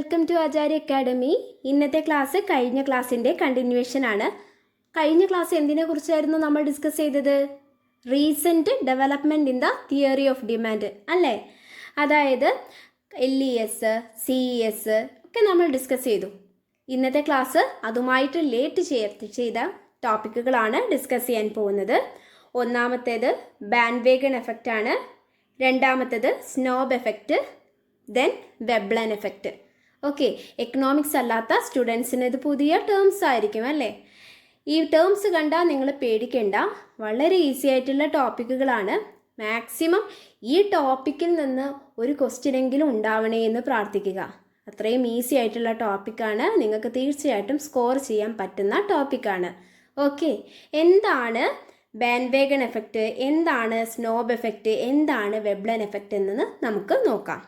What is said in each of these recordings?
Welcome to Acharya academy ഇന്നത്തെ class കഴിഞ്ഞ ക്ലാസ്സിന്റെ കണ്ടിന്യൂവേഷൻ ആണ്. കഴിഞ്ഞ ക്ലാസ് എന്തിനെ കുറിച്ചായിരുന്നു നമ്മൾ ഡിസ്കസ് ചെയ്തത്? Recent development in the theory of demand അല്ലേ? അതായത് L E S C E S ഒക്കെ നമ്മൾ ഡിസ്കസ് ചെയ്തു. ഇന്നത്തെ ക്ലാസ് അതുമായിട്ട് ലേറ്റ് ചേർത്ത് ചെയ്ത ടോപ്പിക്കുകളാണ് ഡിസ്കസ് ചെയ്യാൻ പോകുന്നത്. ഒന്നാമത്തേത് ബാൻവേഗൺ എഫക്റ്റ് ആണ്. രണ്ടാമത്തേത് snob effect then Veblen effect okay economics അല്ലാത്ത സ്റ്റുഡൻസിന് ഇത് പുതിയ ടേംസ് ആയിരിക്കും അല്ലേ? ഈ ടേംസ് കണ്ടാൽ നിങ്ങൾ പേടിക്കേണ്ട. വളരെ ഈസി ആയിട്ടുള്ള ടോപ്പിക്കുകളാണ് മാക്സിമം ഈ ടോപ്പിക്കിൽ നിന്ന് ഒരു ക്വസ്റ്റ്യനെങ്കിലും ഉണ്ടാവണേ എന്ന് പ്രാർത്ഥിക്കുക. അത്രയും ഈസി ആയിട്ടുള്ള ടോപ്പിക്കാണ് നിങ്ങൾക്ക് തീർച്ചയായിട്ടും സ്കോർ ചെയ്യാൻ പറ്റുന്ന ടോപ്പിക്കാണ് ഓക്കെ എന്താണ് ബാൻവേഗൺ എഫക്റ്റ് എന്താണ് സ്നോബ് എഫക്റ്റ് എന്താണ് വെബ്ലൻ എഫക്റ്റ് എന്നത് നമുക്ക് നോക്കാം.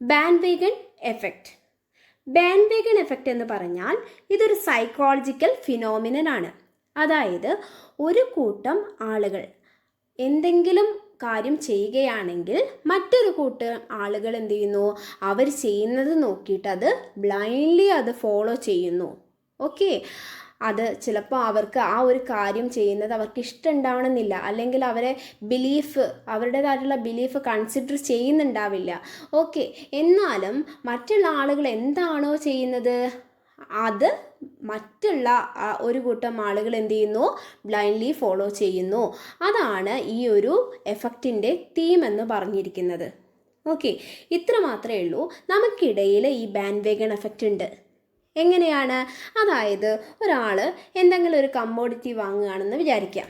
ബാൻവേഗൺ എഫക്റ്റ് ബാൻവേഗൺ എഫക്റ്റ് എന്ന് പറഞ്ഞാൽ ഇതൊരു സൈക്കോളജിക്കൽ ഫിനോമിനൻ ആണ്. അതായത് ഒരു കൂട്ടം ആളുകൾ എന്തെങ്കിലും കാര്യം ചെയ്യുകയാണെങ്കിൽ മറ്റൊരു കൂട്ടം ആളുകൾ എന്ത് ചെയ്യുന്നു? അവർ ചെയ്യുന്നത് നോക്കിയിട്ട് അത് ബ്ലൈൻഡ്ലി അത് ഫോളോ ചെയ്യുന്നു. ഓക്കെ അത് ചിലപ്പോൾ അവർക്ക് ആ ഒരു കാര്യം ചെയ്യുന്നത് അവർക്ക് ഇഷ്ടമുണ്ടാവണമെന്നില്ല അല്ലെങ്കിൽ അവരെ ബിലീഫ് അവരുടേതായിട്ടുള്ള ബിലീഫ് കൺസിഡർ ചെയ്യുന്നുണ്ടാവില്ല. ഓക്കെ എന്നാലും മറ്റുള്ള ആളുകൾ എന്താണോ ചെയ്യുന്നത്? അത് മറ്റുള്ള ഒരു കൂട്ടം ആളുകൾ എന്ത് ചെയ്യുന്നു? ബ്ലൈൻഡ്ലി ഫോളോ ചെയ്യുന്നു. അതാണ് ഈ ഒരു എഫക്റ്റിന്റെ തീം എന്ന് പറഞ്ഞിരിക്കുന്നത്. ഓക്കെ ഇത്ര മാത്രമേ ഉള്ളൂ. നമുക്കിടയിൽ ഈ ബാൻവേഗൺ എഫക്റ്റ് ഉണ്ട്. എങ്ങനെയാണ്? അതായത് ഒരാൾ എന്തെങ്കിലും ഒരു കമ്മോഡിറ്റി വാങ്ങുകയാണെന്ന് വിചാരിക്കാം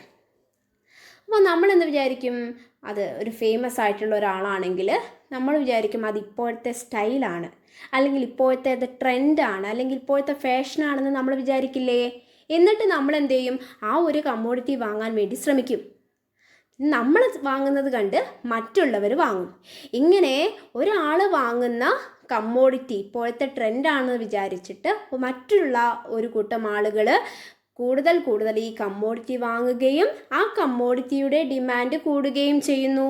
അപ്പോൾ നമ്മളെന്ന് വിചാരിക്കും? അത് ഒരു ഫേമസ് ആയിട്ടുള്ള ഒരാളാണെങ്കിൽ നമ്മൾ വിചാരിക്കും അത് ഇപ്പോഴത്തെ സ്റ്റൈലാണ് അല്ലെങ്കിൽ ഇപ്പോഴത്തെ അത് ട്രെൻഡാണ് അല്ലെങ്കിൽ ഇപ്പോഴത്തെ ഫാഷനാണെന്ന് നമ്മൾ വിചാരിക്കില്ലേ? എന്നിട്ട് നമ്മൾ എന്ത് ചെയ്യും? ആ ഒരു കമ്മോഡിറ്റി വാങ്ങാൻ വേണ്ടി ശ്രമിക്കും. നമ്മൾ വാങ്ങുന്നത് കണ്ട് മറ്റുള്ളവർ വാങ്ങും. ഇങ്ങനെ ഒരാൾ വാങ്ങുന്ന കമ്മോഡിറ്റി ഇപ്പോഴത്തെ ട്രെൻഡാണെന്ന് വിചാരിച്ചിട്ട് മറ്റുള്ള ഒരു കൂട്ടം ആളുകൾ കൂടുതൽ കൂടുതൽ ഈ കമ്മോഡിറ്റി വാങ്ങുകയും ആ കമ്മോഡിറ്റിയുടെ ഡിമാൻഡ് കൂടുകയും ചെയ്യുന്നു.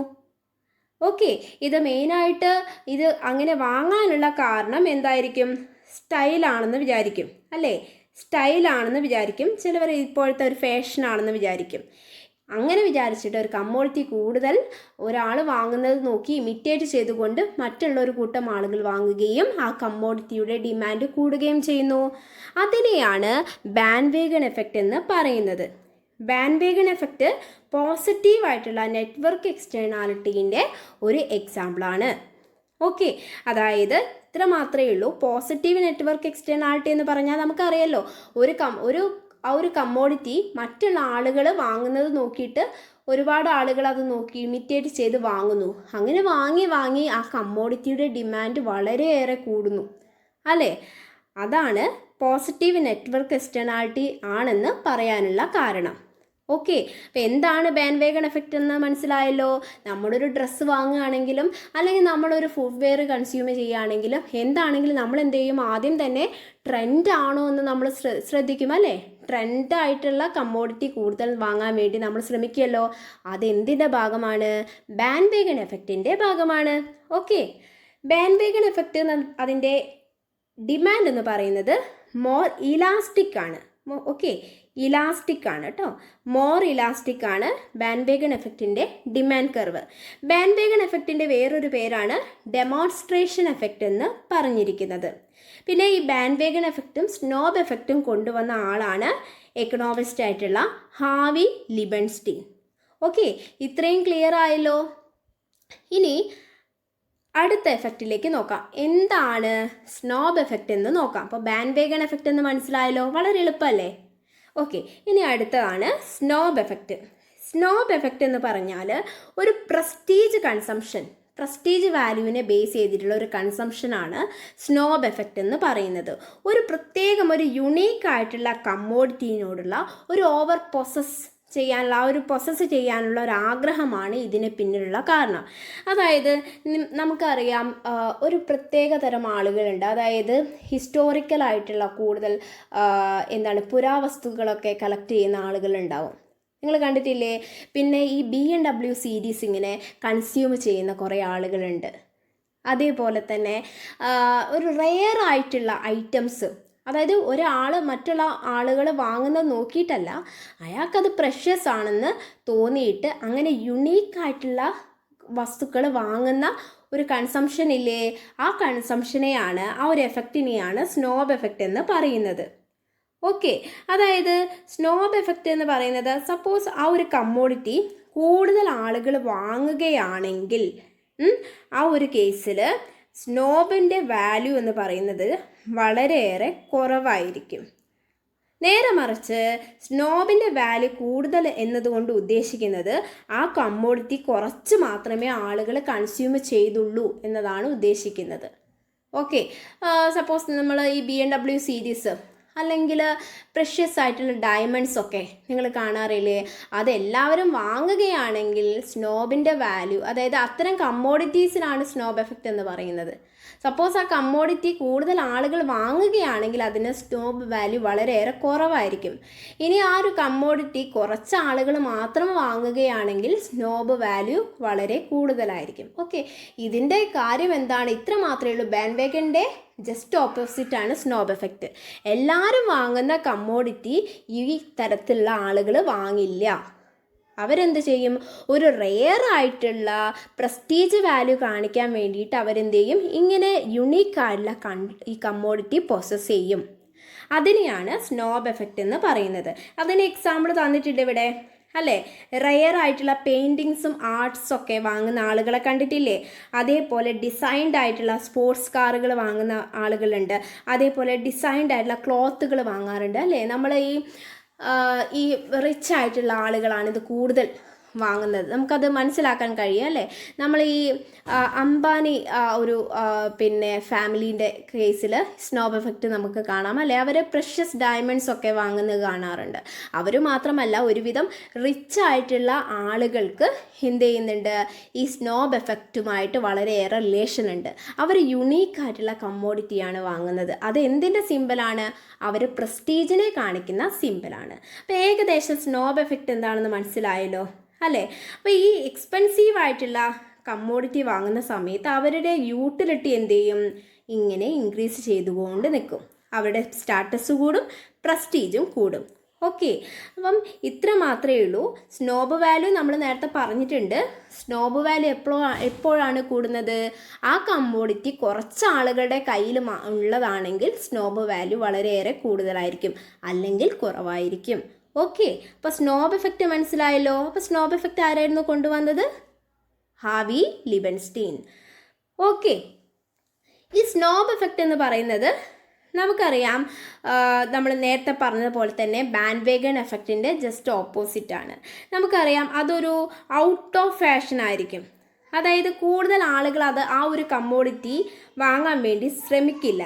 ഓക്കെ ഇത് മെയിനായിട്ട് ഇത് അങ്ങനെ വാങ്ങാനുള്ള കാരണം എന്തായിരിക്കും? സ്റ്റൈലാണെന്ന് വിചാരിക്കും അല്ലേ? സ്റ്റൈലാണെന്ന് വിചാരിക്കും ചിലവർ ഇപ്പോഴത്തെ ഒരു ഫാഷനാണെന്ന് വിചാരിക്കും. അങ്ങനെ വിചാരിച്ചിട്ട് ഒരു കമ്മോഡിറ്റി കൂടുതൽ ഒരാൾ വാങ്ങുന്നത് നോക്കി ഇമിറ്റേറ്റ് ചെയ്തുകൊണ്ട് മറ്റുള്ള ഒരു കൂട്ടം ആളുകൾ വാങ്ങുകയും ആ കമ്മോഡിറ്റിയുടെ ഡിമാൻഡ് കൂടുകയും ചെയ്യുന്നു. അതിനെയാണ് ബാൻവേഗൺ എഫക്റ്റ് എന്ന് പറയുന്നത്. ബാൻവേഗൺ എഫക്റ്റ് പോസിറ്റീവായിട്ടുള്ള നെറ്റ്വർക്ക് എക്സ്റ്റേണാലിറ്റീന്റെ ഒരു എക്സാമ്പിളാണ്. ഓക്കെ അതായത് ഇത്ര മാത്രമേ ഉള്ളൂ. പോസിറ്റീവ് നെറ്റ്വർക്ക് എക്സ്റ്റേണാലിറ്റി എന്ന് പറഞ്ഞാൽ നമുക്കറിയാലോ ഒരു കം ഒരു ആ ഒരു കമ്മോഡിറ്റി മറ്റുള്ള ആളുകൾ വാങ്ങുന്നത് നോക്കിയിട്ട് ഒരുപാട് ആളുകൾ അത് നോക്കി ഇമിറ്റേറ്റ് ചെയ്ത് വാങ്ങുന്നു. അങ്ങനെ വാങ്ങി വാങ്ങി ആ കമ്മോഡിറ്റിയുടെ ഡിമാൻഡ് വളരെയേറെ കൂടുന്നു. അല്ലേ? അതാണ് പോസിറ്റീവ് നെറ്റ്വർക്ക് എക്സ്റ്റേണാലിറ്റി ആണെന്ന് പറയാനുള്ള കാരണം. ഓക്കെ. അപ്പോൾ എന്താണ് ബാൻഡ് വേഗൺ എഫക്റ്റ് എന്ന് മനസ്സിലായല്ലോ? നമ്മളൊരു ഡ്രസ്സ് വാങ്ങുകയാണെങ്കിലും അല്ലെങ്കിൽ നമ്മളൊരു ഫുഡ് വെയർ കൺസ്യൂം ചെയ്യുകയാണെങ്കിലും എന്താണെങ്കിലും നമ്മൾ എന്ത് ചെയ്യും ആദ്യം തന്നെ ട്രെൻഡ് ആണോ എന്ന് നമ്മൾ ശ്രദ്ധിക്കും അല്ലേ? ട്രെൻഡായിട്ടുള്ള കമ്മോഡിറ്റി കൂടുതൽ വാങ്ങാൻ വേണ്ടി നമ്മൾ ശ്രമിക്കുമല്ലോ അതെന്തിന്റെ ഭാഗമാണ്? ബാൻഡ് വേഗൺ എഫക്റ്റിന്റെ ഭാഗമാണ്. ഓക്കെ. ബാൻഡ് വേഗൺ എഫക്റ്റ് അതിന്റെ ഡിമാൻഡ് എന്ന് പറയുന്നത് മോർ ഇലാസ്റ്റിക് ആണ്. ഓക്കെ. ഇലാസ്റ്റിക് ആണ് കേട്ടോ മോർ ഇലാസ്റ്റിക് ആണ് ബാൻവേഗൺ എഫക്റ്റിന്റെ ഡിമാൻഡ് കർവ് ബാൻവേഗൺ എഫക്റ്റിന്റെ വേറൊരു പേരാണ് ഡെമോൺസ്ട്രേഷൻ എഫക്റ്റ് എന്ന് പറഞ്ഞിരിക്കുന്നത്. പിന്നെ ഈ ബാൻവേഗൺ എഫക്റ്റും സ്നോബ് എഫക്റ്റും കൊണ്ടുവന്ന ആളാണ് എക്കണോമിസ്റ്റ് ആയിട്ടുള്ള ഹാവി ലിബൻസ്റ്റീൻ ഓക്കെ ഇത്രയും ക്ലിയർ ആയല്ലോ? ഇനി അടുത്ത എഫക്റ്റിലേക്ക് നോക്കാം. എന്താണ് സ്നോബ് എഫക്റ്റ് എന്ന് നോക്കാം. അപ്പോൾ ബാൻവേഗൺ എഫക്റ്റ് എന്ന് മനസ്സിലായല്ലോ? വളരെ എളുപ്പമല്ലേ ഓക്കെ ഇനി അടുത്തതാണ് സ്നോബ് എഫക്റ്റ് സ്നോബ് എഫക്റ്റ് എന്ന് പറഞ്ഞാൽ ഒരു പ്രസ്റ്റീജ് കൺസംഷൻ പ്രസ്റ്റീജ് വാല്യൂവിനെ ബേസ് ചെയ്തിട്ടുള്ള ഒരു കൺസംഷനാണ് സ്നോബ് എഫക്റ്റ് എന്ന് പറയുന്നത്. ഒരു പ്രത്യേകം ഒരു യുണീക്ക് ആയിട്ടുള്ള കമ്മോഡിറ്റിനോടുള്ള ഒരു ഓവർ പൊസസ് ചെയ്യാനുള്ള ആ ഒരു പ്രോസസ്സ് ചെയ്യാനുള്ള ഒരു ആഗ്രഹമാണ് ഇതിന് പിന്നിലുള്ള കാരണം. അതായത് നമുക്കറിയാം ഒരു പ്രത്യേക തരം ആളുകളുണ്ട്. അതായത് ഹിസ്റ്റോറിക്കലായിട്ടുള്ള കൂടുതൽ എന്താണ് പുരാവസ്തുക്കളൊക്കെ കളക്ട് ചെയ്യുന്ന ആളുകളുണ്ടാവും. നിങ്ങൾ കണ്ടിട്ടില്ലേ? പിന്നെ ഈ ബി എൻ ഡബ്ല്യു സീരീസ് ഇങ്ങനെ കൺസ്യൂം ചെയ്യുന്ന കുറേ ആളുകളുണ്ട്. അതേപോലെ തന്നെ ഒരു റെയർ ആയിട്ടുള്ള ഐറ്റംസ് അതായത് ഒരാൾ മറ്റുള്ള ആളുകൾ വാങ്ങുന്നത് നോക്കിയിട്ടല്ല അയാൾക്കത് പ്രഷ്യസ് ആണെന്ന് തോന്നിയിട്ട് അങ്ങനെ യുണീക്കായിട്ടുള്ള വസ്തുക്കൾ വാങ്ങുന്ന ഒരു കൺസംഷൻ ഇല്ലേ? ആ കൺസംഷനെയാണ് ആ ഒരു എഫക്റ്റിനെയാണ് സ്നോബ് എഫക്റ്റ് എന്ന് പറയുന്നത്. ഓക്കെ അതായത് സ്നോബ് എഫക്റ്റ് എന്ന് പറയുന്നത് സപ്പോസ് ആ ഒരു കമ്മോഡിറ്റി കൂടുതൽ ആളുകൾ വാങ്ങുകയാണെങ്കിൽ ആ ഒരു കേസിൽ സ്നോബിന്റെ വാല്യൂ എന്ന് പറയുന്നത് വളരെയേറെ കുറവായിരിക്കും. നേരെ മറിച്ച് സ്നോബിന്റെ വാല്യൂ കൂടുതൽ എന്നതുകൊണ്ട് ഉദ്ദേശിക്കുന്നത് ആ കമ്മോഡിറ്റി കുറച്ച് മാത്രമേ ആളുകൾ കൺസ്യൂം ചെയ്തുള്ളൂ എന്നതാണ് ഉദ്ദേശിക്കുന്നത്. ഓക്കെ സപ്പോസ് നമ്മൾ ഈ ബി എം ഡബ്ല്യു സീരീസ് അല്ലെങ്കിൽ പ്രഷ്യസ് ആയിട്ടുള്ള ഡയമണ്ട്സ് ഒക്കെ നിങ്ങൾ കാണാറില്ലേ? അതെല്ലാവരും വാങ്ങുകയാണെങ്കിൽ സ്നോബിന്റെ വാല്യൂ അതായത് അത്തരം കമ്മോഡിറ്റീസിനാണ് സ്നോബ് എഫക്റ്റ് എന്ന് പറയുന്നത്. സപ്പോസ് ആ കമ്മോഡിറ്റി കൂടുതൽ ആളുകൾ വാങ്ങുകയാണെങ്കിൽ അതിന് സ്നോബ് വാല്യൂ വളരെയേറെ കുറവായിരിക്കും. ഇനി ആ ഒരു കമ്മോഡിറ്റി കുറച്ച് ആളുകൾ മാത്രം വാങ്ങുകയാണെങ്കിൽ സ്നോബ് വാല്യൂ വളരെ കൂടുതലായിരിക്കും. ഓക്കെ ഇതിന്റെ കാര്യം എന്താണ്? ഇത്ര മാത്രമേ ഉള്ളൂ. ബാൻവേഗന്റെ ജസ്റ്റ് ഓപ്പോസിറ്റ് ആണ് സ്നോബ് എഫക്റ്റ് എല്ലാവരും വാങ്ങുന്ന കമ്മോഡിറ്റി ഈ തരത്തിലുള്ള ആളുകൾ വാങ്ങില്ല. അവരെന്ത് ചെയ്യും? ഒരു റെയർ ആയിട്ടുള്ള പ്രസ്റ്റീജ് വാല്യൂ കാണിക്കാൻ വേണ്ടിയിട്ട് അവരെന്ത് ചെയ്യും? ഇങ്ങനെ യുണീക്ക് ആയിട്ടുള്ള കൺ ഈ കമ്മോഡിറ്റി പ്രോസസ്സ് ചെയ്യും. അതിനെയാണ് സ്നോബ് എഫക്റ്റ് എന്ന് പറയുന്നത്. അതിന് എക്സാമ്പിൾ തന്നിട്ടുണ്ട് ഇവിടെ. അല്ലേ? റയർ ആയിട്ടുള്ള പെയിന്റിങ്സും ആർട്സും ഒക്കെ വാങ്ങുന്ന ആളുകളെ കണ്ടിട്ടില്ലേ? അതേപോലെ ഡിസൈൻഡ് ആയിട്ടുള്ള സ്പോർട്സ് കാറുകൾ വാങ്ങുന്ന ആളുകളുണ്ട്. അതേപോലെ ഡിസൈൻഡ് ആയിട്ടുള്ള ക്ലോത്തുകൾ വാങ്ങാറുണ്ട് അല്ലേ? നമ്മൾ ഈ ഈ റിച്ച് ആയിട്ടുള്ള ആളുകളാണ് ഇത് കൂടുതൽ വാങ്ങുന്നത്. നമുക്കത് മനസ്സിലാക്കാൻ കഴിയും അല്ലേ? നമ്മൾ ഈ അംബാനി ഒരു പിന്നെ ഫാമിലീന്റെ കേസിൽ സ്നോബ് എഫക്റ്റ് നമുക്ക് കാണാം അല്ലേ? അവർ പ്രഷ്യസ് ഡയമണ്ട്സ് ഒക്കെ വാങ്ങുന്നത് കാണാറുണ്ട്. അവർ മാത്രമല്ല ഒരുവിധം റിച്ച് ആയിട്ടുള്ള ആളുകൾക്ക് എന്ത് ചെയ്യുന്നുണ്ട്? ഈ സ്നോബ് എഫക്റ്റുമായിട്ട് വളരെയേറെ റിലേഷൻ ഉണ്ട്. അവർ യുണീക്ക് ആയിട്ടുള്ള കമ്മോഡിറ്റിയാണ് വാങ്ങുന്നത്. അത് എന്തിന്റെ സിമ്പിളാണ് അവർ പ്രസ്റ്റീജിനെ കാണിക്കുന്ന സിമ്പിളാണ് അപ്പോൾ ഏകദേശം സ്നോബ് എഫക്റ്റ് എന്താണെന്ന് മനസ്സിലായല്ലോ? അല്ലേ? അപ്പോൾ ഈ എക്സ്പെൻസീവ് ആയിട്ടുള്ള കമ്മോഡിറ്റി വാങ്ങുന്ന സമയത്ത് അവരുടെ യൂട്ടിലിറ്റി എന്ത് ചെയ്യും ഇങ്ങനെ ഇൻക്രീസ് ചെയ്തുകൊണ്ട് നിൽക്കും. അവരുടെ സ്റ്റാറ്റസ് കൂടും പ്രസ്റ്റീജും കൂടും. ഓക്കെ അപ്പം ഇത്ര മാത്രമേ ഉള്ളൂ. സ്നോബ് വാല്യൂ നമ്മൾ നേരത്തെ പറഞ്ഞിട്ടുണ്ട്. സ്നോബ് വാല്യൂ എപ്പോഴോ എപ്പോഴാണ് കൂടുന്നത്? ആ കമ്മോഡിറ്റി കുറച്ച് ആളുകളുടെ കയ്യിൽ ഉള്ളതാണെങ്കിൽ സ്നോബ് വാല്യൂ വളരെയേറെ കൂടുതലായിരിക്കും. അല്ലെങ്കിൽ കുറവായിരിക്കും. ഓക്കെ അപ്പോൾ സ്നോബ് എഫക്റ്റ് മനസ്സിലായല്ലോ. അപ്പോൾ സ്നോബ് എഫക്റ്റ് ആരായിരുന്നു കൊണ്ടുവന്നത്? Harvey Leibenstein. ഓക്കെ ഈ സ്നോബ് എഫക്റ്റ് എന്ന് പറയുന്നത് നമുക്കറിയാം നമ്മൾ നേരത്തെ പറഞ്ഞതുപോലെ തന്നെ ബാൻഡ് വേഗൺ എഫക്റ്റിന്റെ ജസ്റ്റ് ഓപ്പോസിറ്റാണ് നമുക്കറിയാം അതൊരു ഔട്ട് ഓഫ് ഫാഷൻ ആയിരിക്കും. അതായത് കൂടുതൽ ആളുകൾ അത് ആ ഒരു കമ്മോഡിറ്റി വാങ്ങാൻ വേണ്ടി ശ്രമിക്കില്ല.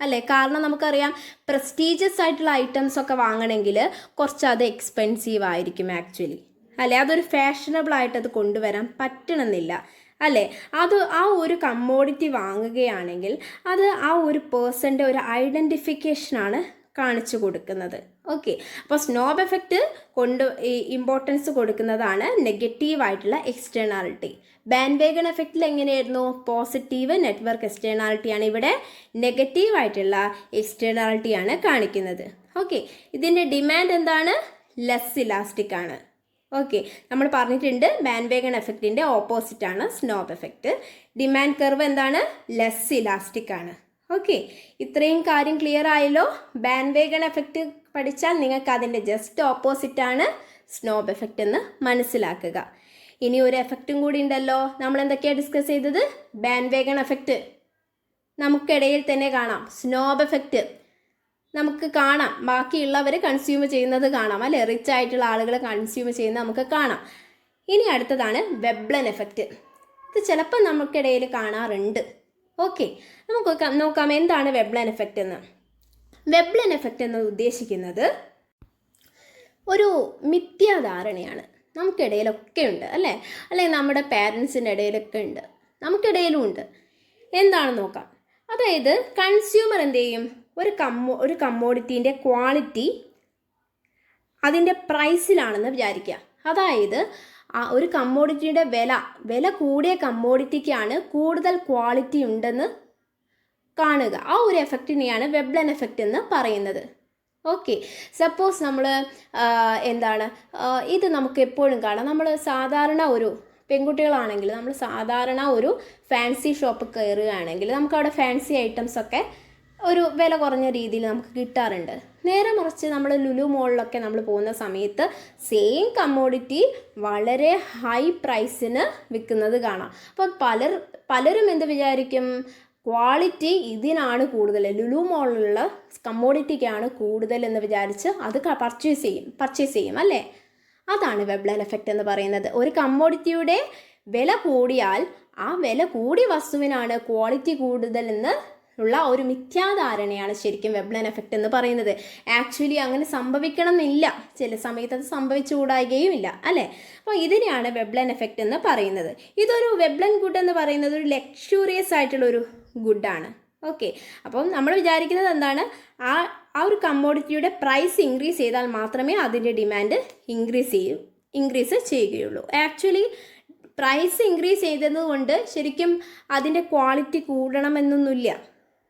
അല്ലേ? കാരണം നമുക്കറിയാം പ്രസ്റ്റീജിയസ് ആയിട്ടുള്ള ഐറ്റംസ് ഒക്കെ വാങ്ങണമെങ്കിൽ കുറച്ച് അത് എക്സ്പെൻസീവ് ആയിരിക്കും ആക്ച്വലി അല്ലേ? അതൊരു ഫാഷനബിൾ ആയിട്ട് അത് കൊണ്ടുവരാൻ പറ്റണമെന്നില്ല. അല്ലേ? അത് ആ ഒരു കമ്മോഡിറ്റി വാങ്ങുകയാണെങ്കിൽ അത് ആ ഒരു പേഴ്സന്റെ ഒരു ഐഡന്റിഫിക്കേഷനാണ് കാണിച്ചു കൊടുക്കുന്നത്. ഓക്കെ അപ്പോൾ സ്നോബ് എഫക്റ്റ് കൊണ്ട് ഇമ്പോർട്ടൻസ് കൊടുക്കുന്നതാണ് നെഗറ്റീവ് ആയിട്ടുള്ള എക്സ്റ്റേണാലിറ്റി ബാൻവേഗൺ എഫക്റ്റിൽ എങ്ങനെയായിരുന്നു? പോസിറ്റീവ് നെറ്റ്വർക്ക് എക്സ്റ്റേണാലിറ്റിയാണ് ഇവിടെ നെഗറ്റീവ് ആയിട്ടുള്ള എക്സ്റ്റേണാലിറ്റിയാണ് കാണിക്കുന്നത്. ഓക്കെ ഇതിന്റെ ഡിമാൻഡ് എന്താണ്? ലെസ് ഇലാസ്റ്റിക് ആണ്. ഓക്കെ നമ്മൾ പറഞ്ഞിട്ടുണ്ട് ബാൻവേഗൺ എഫക്റ്റിന്റെ ഓപ്പോസിറ്റ് ആണ് സ്നോബ് എഫക്റ്റ് ഡിമാൻഡ് കർവ് എന്താണ്? ലെസ് ഇലാസ്റ്റിക് ആണ്. ഓക്കെ. ഇത്രയും കാര്യം ക്ലിയർ ആയല്ലോ. ബാൻവേഗൺ എഫക്റ്റ് പഠിച്ചാൽ നിങ്ങൾക്ക് അതിന്റെ ജസ്റ്റ് ഓപ്പോസിറ്റ് ആണ് സ്നോബ് എഫക്റ്റ് എന്ന് മനസ്സിലാക്കുക. ഇനി ഒരു എഫക്റ്റും കൂടി ഉണ്ടല്ലോ. നമ്മൾ എന്തൊക്കെയാണ് ഡിസ്കസ് ചെയ്തത്? ബാൻവേഗൺ എഫക്റ്റ് നമുക്കിടയിൽ തന്നെ കാണാം. സ്നോബ് എഫക്റ്റ് നമുക്ക് കാണാം. ബാക്കിയുള്ളവർ കൺസ്യൂം ചെയ്യുന്നത് കാണാം. അല്ലെ? റിച്ച് ആയിട്ടുള്ള ആളുകൾ കൺസ്യൂം ചെയ്യുന്നത് നമുക്ക് കാണാം. ഇനി അടുത്തതാണ് വെബ്ലൻ എഫക്റ്റ് ഇത് ചിലപ്പോൾ നമുക്കിടയിൽ കാണാറുണ്ട്. ഓക്കെ നമുക്ക് നോക്കാം എന്താണ് വെബ്ലൻ എഫക്റ്റ് എന്ന്. വെബ്ലൻ എഫക്റ്റ് എന്ന് ഉദ്ദേശിക്കുന്നത് ഒരു മിഥ്യാധാരണയാണ്. നമുക്കിടയിലൊക്കെ ഉണ്ട് അല്ലേ? അല്ലെങ്കിൽ നമ്മുടെ പാരൻസിന്റെ ഇടയിലൊക്കെ ഉണ്ട്. നമുക്കിടയിലും ഉണ്ട്. എന്താണെന്ന് നോക്കാം? അതായത് കൺസ്യൂമർ എന്ത് ചെയ്യും? ഒരു കമ്മോ ഒരു കമ്മോഡിറ്റീന്റെ ക്വാളിറ്റി അതിന്റെ പ്രൈസിലാണെന്ന് വിചാരിക്കുക. അതായത് ഒരു കമ്മോഡിറ്റിയുടെ വില വില കൂടിയ കമ്മോഡിറ്റിക്കാണ് കൂടുതൽ ക്വാളിറ്റി ഉണ്ടെന്ന് കാണുക. ആ ഒരു എഫക്റ്റിനെയാണ് വെബ്ലൻ എഫക്റ്റ് എന്ന് പറയുന്നത്. ഓക്കെ സപ്പോസ് നമ്മൾ എന്താണ് ഇത് നമുക്ക് എപ്പോഴും കാണാം. നമ്മൾ സാധാരണ ഒരു പെൺകുട്ടികളാണെങ്കിൽ നമ്മൾ സാധാരണ ഒരു ഫാൻസി ഷോപ്പ് കയറുകയാണെങ്കിൽ നമുക്ക് അവിടെ ഫാൻസി ഐറ്റംസ് ഒക്കെ ഒരു വില കുറഞ്ഞ രീതിയിൽ നമുക്ക് കിട്ടാറുണ്ട്. നേരെ മറിച്ച് നമ്മൾ ലുലു മോളിലൊക്കെ നമ്മൾ പോകുന്ന സമയത്ത് സെയിം കമ്മോഡിറ്റി വളരെ ഹൈ പ്രൈസിന് വിൽക്കുന്നത് കാണാം. അപ്പോൾ പലർ പലരും എന്ത് വിചാരിക്കും? ക്വാളിറ്റി ഇതിനാണ് കൂടുതൽ ലുലു മോളിലുള്ള കമ്മോഡിറ്റിക്കാണ് കൂടുതൽ എന്ന് വിചാരിച്ച് അത് പർച്ചേസ് ചെയ്യും പർച്ചേസ് ചെയ്യും അല്ലേ? അതാണ് വെബ്ലൻ എഫക്റ്റ് എന്ന് പറയുന്നത്. ഒരു കമ്മോഡിറ്റിയുടെ വില കൂടിയാൽ ആ വില കൂടിയ വസ്തുവിനാണ് ക്വാളിറ്റി കൂടുതലെന്ന് ഉള്ള ഒരു മിഥ്യാധാരണയാണ് ശരിക്കും വെബ്ലൻ എഫക്റ്റ് എന്ന് പറയുന്നത്. ആക്ച്വലി അങ്ങനെ സംഭവിക്കണം എന്നില്ല ചില സമയത്ത് അത് സംഭവിച്ചുകൂടായികയും ഇല്ല അല്ലേ? അപ്പോൾ ഇതിനെയാണ് വെബ്ലൻ എഫക്റ്റ് എന്ന് പറയുന്നത്. ഇതൊരു വെബ്ലൻ ഗുഡ് എന്ന് പറയുന്നത് ഒരു ലക്ഷൂറിയസ് ആയിട്ടുള്ള ഒരു ഗുഡാണ് ഓക്കെ അപ്പം നമ്മൾ വിചാരിക്കുന്നത് എന്താണ്? ആ ആ ഒരു കമ്മോഡിറ്റിയുടെ പ്രൈസ് ഇൻക്രീസ് ചെയ്താൽ മാത്രമേ അതിന്റെ ഡിമാൻഡ് ഇൻക്രീസ് ചെയ്യൂ ഇൻക്രീസ് ചെയ്യുകയുള്ളൂ. ആക്ച്വലി പ്രൈസ് ഇൻക്രീസ് ചെയ്തതുകൊണ്ട് ശരിക്കും അതിന്റെ ക്വാളിറ്റി കൂടണമെന്നൊന്നുമില്ല.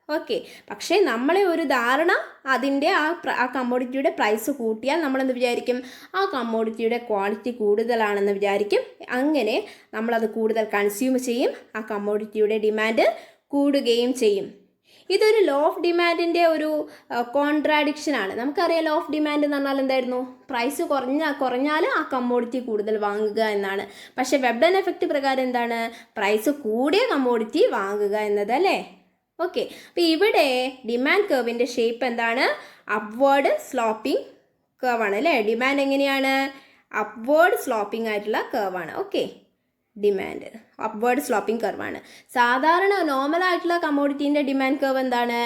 ഓക്കെ. പക്ഷേ നമ്മളെ ഒരു ധാരണ അതിന്റെ ആ ആ കമ്മോഡിറ്റിയുടെ പ്രൈസ് കൂട്ടിയാൽ നമ്മളെന്ത് വിചാരിക്കും? ആ കമ്മോഡിറ്റിയുടെ ക്വാളിറ്റി കൂടുതലാണെന്ന് വിചാരിക്കും. അങ്ങനെ നമ്മളത് കൂടുതൽ കൺസ്യൂം ചെയ്യും ആ കമ്മോഡിറ്റിയുടെ ഡിമാൻഡ് കൂടുകയും ചെയ്യും. ഇതൊരു ലോ ഓഫ് ഡിമാൻഡിന്റെ ഒരു കോൺട്രാഡിക്ഷനാണ് നമുക്കറിയാം ലോ ഓഫ് ഡിമാൻഡ് എന്ന് പറഞ്ഞാൽ എന്തായിരുന്നു? പ്രൈസ് കുറഞ്ഞ കുറഞ്ഞാൽ ആ കമ്മോഡിറ്റി കൂടുതൽ വാങ്ങുക എന്നാണ്. പക്ഷേ വെബ്ഡൻ എഫക്റ്റ് പ്രകാരം എന്താണ്? പ്രൈസ് കൂടിയ കമ്മോഡിറ്റി വാങ്ങുക എന്നത് അല്ലേ? ഓക്കെ അപ്പോൾ ഇവിടെ ഡിമാൻഡ് കർവിന്റെ ഷേപ്പ് എന്താണ്? അപ്വേർഡ് സ്ലോപ്പിംഗ് കർവാണ് അല്ലേ? ഡിമാൻഡ് എങ്ങനെയാണ്? അപ്വേർഡ് സ്ലോപ്പിംഗ് ആയിട്ടുള്ള കർവാണ് ഓക്കെ ഡിമാൻഡ് അപ്വേർഡ് സ്ലോപ്പിംഗ് കർവാണ് സാധാരണ നോർമൽ ആയിട്ടുള്ള കമ്മോഡിറ്റീന്റെ ഡിമാൻഡ് കർവ് എന്താണ്?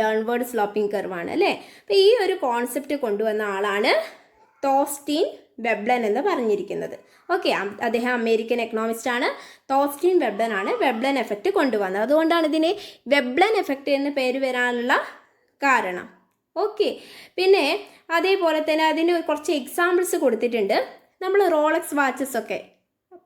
ഡൗൺവേർഡ് സ്ലോപ്പിംഗ് കർവാണ് അല്ലേ? അപ്പോൾ ഈ ഒരു കോൺസെപ്റ്റ് കൊണ്ടുവന്ന ആളാണ് തോസ്റ്റീൻ വെബ്ലൻ എന്ന് പറഞ്ഞിരിക്കുന്നത്. ഓക്കെ അദ്ദേഹം അമേരിക്കൻ എക്കണോമിസ്റ്റ് ആണ്. തോസ്റ്റീൻ വെബ്ലൻ ആണ് വെബ്ലൻ എഫക്റ്റ് കൊണ്ടുവന്നത്. അതുകൊണ്ടാണ് ഇതിനെ വെബ്ലൻ എഫക്റ്റ് എന്ന് പേര് വരാനുള്ള കാരണം. ഓക്കെ പിന്നെ അതേപോലെ തന്നെ അതിന് കുറച്ച് എക്സാമ്പിൾസ് കൊടുത്തിട്ടുണ്ട്. നമ്മൾ റോളക്സ് വാച്ചസ് ഒക്കെ.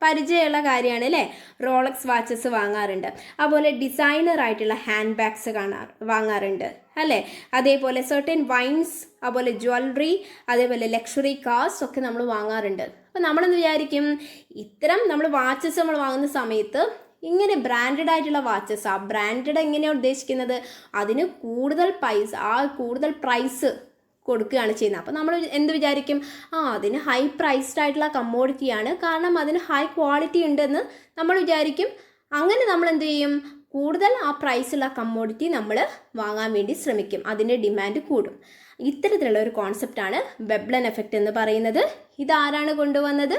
പരിചയമുള്ള കാര്യമാണ് അല്ലേ? റോളക്സ് വാച്ചസ് വാങ്ങാറുണ്ട്. അതുപോലെ ഡിസൈനർ ആയിട്ടുള്ള ഹാൻഡ് ബാഗ്സ് കാണാ വാങ്ങാറുണ്ട് അല്ലേ? അതേപോലെ സെർട്ടൻ വൈൻസ് അതുപോലെ ജ്വല്ലറി അതേപോലെ ലക്ഷറി കാർസ് ഒക്കെ നമ്മൾ വാങ്ങാറുണ്ട്. അപ്പോൾ നമ്മളെന്ന് വിചാരിക്കും? ഇത്തരം നമ്മൾ വാച്ചസ് നമ്മൾ വാങ്ങുന്ന സമയത്ത് ഇങ്ങനെ ബ്രാൻഡഡ് ആയിട്ടുള്ള വാച്ചസ് ആ ബ്രാൻഡഡ് എങ്ങനെയാണ് ഉദ്ദേശിക്കുന്നത്? അതിന് കൂടുതൽ പൈസ ആ കൂടുതൽ പ്രൈസ് കൊടുക്കുകയാണ് ചെയ്യുന്നത്. അപ്പോൾ നമ്മൾ എന്ത് വിചാരിക്കും? ആ അതിന് ഹൈ പ്രൈസ്ഡ് ആയിട്ടുള്ള കമ്മോഡിറ്റിയാണ് കാരണം അതിന് ഹൈ ക്വാളിറ്റി ഉണ്ടെന്ന് നമ്മൾ വിചാരിക്കും. അങ്ങനെ നമ്മൾ എന്ത് ചെയ്യും? കൂടുതൽ ആ പ്രൈസുള്ള കമ്മോഡിറ്റി നമ്മൾ വാങ്ങാൻ വേണ്ടി ശ്രമിക്കും. അതിന്റെ ഡിമാൻഡ് കൂടും. ഇത്തരത്തിലുള്ള ഒരു കോൺസെപ്റ്റാണ് വെബ്ലൻ എഫക്റ്റ് എന്ന് പറയുന്നത്. ഇതാരാണ് കൊണ്ടുവന്നത്?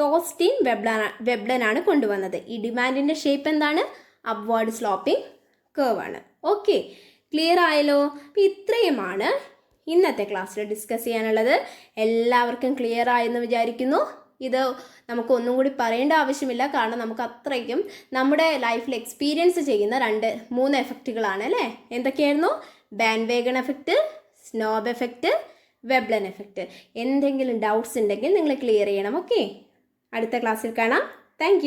തോസ്റ്റിൻ വെബ്ലൻ വെബ്ലനാണ് കൊണ്ടുവന്നത്. ഈ ഡിമാൻഡിന്റെ ഷേപ്പ് എന്താണ്? അപ്വേർഡ് സ്ലോപ്പിംഗ് കേവാണ് ഓക്കെ ക്ലിയർ ആയല്ലോ? അപ്പം ഇത്രയുമാണ് ഇന്നത്തെ ക്ലാസ്സിൽ ഡിസ്കസ് ചെയ്യാനുള്ളത് എല്ലാവർക്കും ക്ലിയർ ആയെന്ന് വിചാരിക്കുന്നു. ഇത് നമുക്ക് ഒന്നും കൂടി പറയേണ്ട ആവശ്യമില്ല. കാരണം നമുക്ക് അത്രയ്ക്കും നമ്മുടെ ലൈഫിൽ എക്സ്പീരിയൻസ് ചെയ്യുന്ന രണ്ട് മൂന്ന് എഫക്റ്റുകളാണ് അല്ലേ? എന്തൊക്കെയായിരുന്നു? Bandwagon effect snob effect Veblen effect എന്തെങ്കിലും ഡൗട്ട്സ് ഉണ്ടെങ്കിൽ നിങ്ങൾ ക്ലിയർ ചെയ്യണം ഓക്കെ അടുത്ത ക്ലാസ്സിൽ കാണാം. താങ്ക്